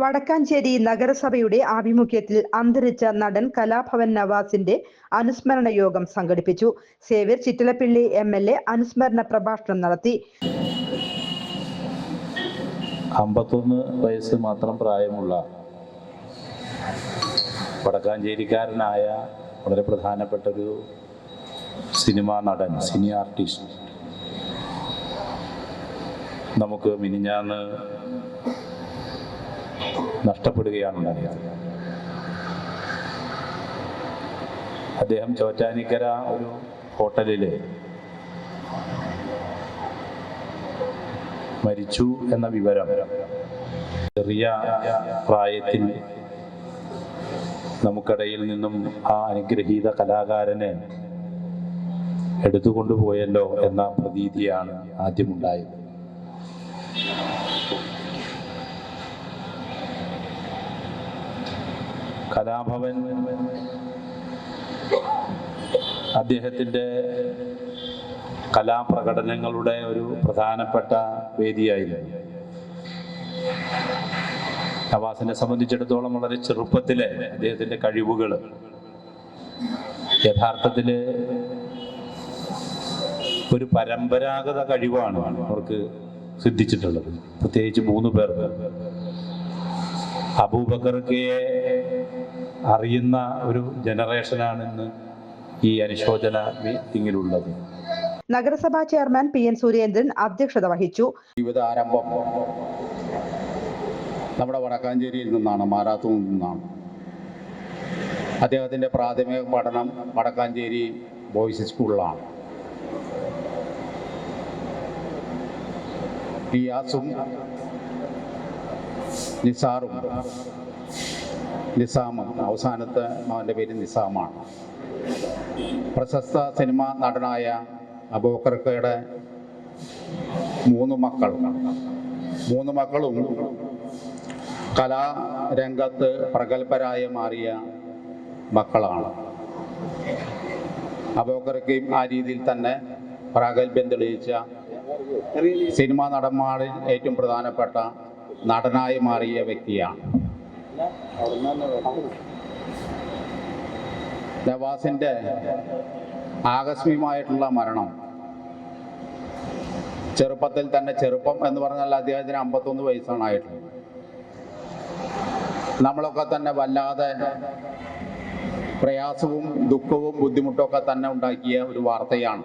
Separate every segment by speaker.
Speaker 1: Vadakkanchery നഗരസഭയുടെ ആഭിമുഖ്യത്തിൽ അന്തരിച്ച നടൻ കലാഭവൻ നവാസിന്റെ അനുസ്മരണ യോഗം സംഘടിപ്പിച്ചു. Xavier Chittilappilly M L A അനുസ്മരണ പ്രഭാഷണം നടത്തി.
Speaker 2: അമ്പത്തൊന്ന് വയസ്സ് മാത്രം പ്രായമുള്ള വടക്കാഞ്ചേരിക്കാരനായ വളരെ പ്രധാനപ്പെട്ട ഒരു സിനിമാ നടൻ സിനി ആർട്ടിസ്റ്റ്. നമുക്ക് മിനിഞ്ഞാന്ന് നഷ്ടപ്പെടുകയാണ് അദ്ദേഹം ചോറ്റാനിക്കര ഒരു ഹോട്ടലിൽ മരിച്ചു എന്ന വിവരം ചെറിയ പ്രായത്തിൽ നമുക്കിടയിൽ നിന്നും ആ അനുഗ്രഹീത കലാകാരനെ എടുത്തുകൊണ്ടുപോയല്ലോ എന്ന പ്രതീതിയാണ് ആദ്യമുണ്ടായത്. കലാഭവൻ അദ്ദേഹത്തിന്റെ കലാപ്രകടനങ്ങളുടെ ഒരു പ്രധാനപ്പെട്ട വേദിയായിരുന്നു. നവാസിനെ സംബന്ധിച്ചിടത്തോളം വളരെ ചെറുപ്പത്തിലെ അദ്ദേഹത്തിന്റെ കഴിവുകൾ യഥാർത്ഥത്തിൽ ഒരു പരമ്പരാഗത കഴിവാണ് അവർക്ക് സിദ്ധിച്ചിട്ടുള്ളത്. പ്രത്യേകിച്ച് മൂന്ന് പേർക്ക്. അബൂബക്കർക്കയെ അറിയുന്ന ഒരു ജനറേഷനാണ് ഇന്ന് ഈ അനുശോചന മീറ്റിങ്ങിലുള്ളത്.
Speaker 1: നഗരസഭാ ചെയർമാൻ പി എൻ സുരേന്ദ്രൻ അധ്യക്ഷത വഹിച്ചു.
Speaker 3: ജീവിതാരംഭം നമ്മുടെ വടക്കാഞ്ചേരിയിൽ നിന്നാണ് മാരാത്തു നിന്നാണ്. അദ്ദേഹത്തിന്റെ പ്രാഥമിക പഠനം വടക്കാഞ്ചേരി ബോയ്സ് സ്കൂളിലാണ്. റിയാസും നിസാറും നിസാമും അവസാനത്തെ അവന്റെ പേര് നിസാമാണ്. പ്രശസ്ത സിനിമാ നടനായ അബോക്കർക്കയുടെ മൂന്ന് മക്കൾ. മൂന്ന് മക്കളും കലാരംഗത്ത് പ്രഗത്ഭരായി മാറിയ മക്കളാണ്. അബോക്കർക്കയും ആ രീതിയിൽ തന്നെ പ്രാഗൽഭ്യം തെളിയിച്ച സിനിമാ നടന്മാരിൽ ഏറ്റവും പ്രധാനപ്പെട്ട നടനായി മാറിയ വ്യക്തിയാണ്. നവാസിന്റെ ആകസ്മികമായിട്ടുള്ള മരണം. ചെറുപ്പത്തിൽ തന്നെ ചെറുപ്പം എന്ന് പറഞ്ഞാൽ അദ്ദേഹത്തിന് അമ്പത്തൊന്ന് വയസ്സാണ് ആയിട്ടുള്ളത്. നമ്മളൊക്കെ തന്നെ വല്ലാതെ പ്രയാസവും ദുഃഖവും ബുദ്ധിമുട്ടൊക്കെ തന്നെ ഉണ്ടാക്കിയ ഒരു വാർത്തയാണ്.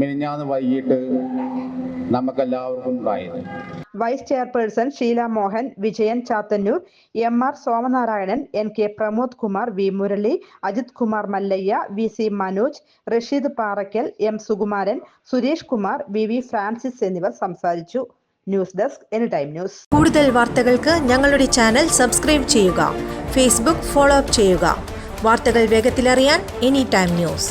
Speaker 3: മിനിഞ്ഞാന്ന് വൈകിട്ട് നമുക്കെല്ലാവർക്കും ഉണ്ടായത്
Speaker 1: vice chairperson Sheela Mohan Vijayan Chathannoor M R Somanarayanan N K Pramod Kumar V Murali Ajith Kumar Mallayya V C Manoj Rasheed Parakkal M Sukumaran Suresh Kumar V V Francis എന്നിവർ സംസാരിച്ചു. News desk any time news.
Speaker 4: കൂടുതൽ വാർത്തകൾക്ക് ഞങ്ങളുടെ channel subscribe ചെയ്യുക Facebook follow up ചെയ്യുക. വാർത്തകൾ വേഗത്തിലറിയാൻ any time news.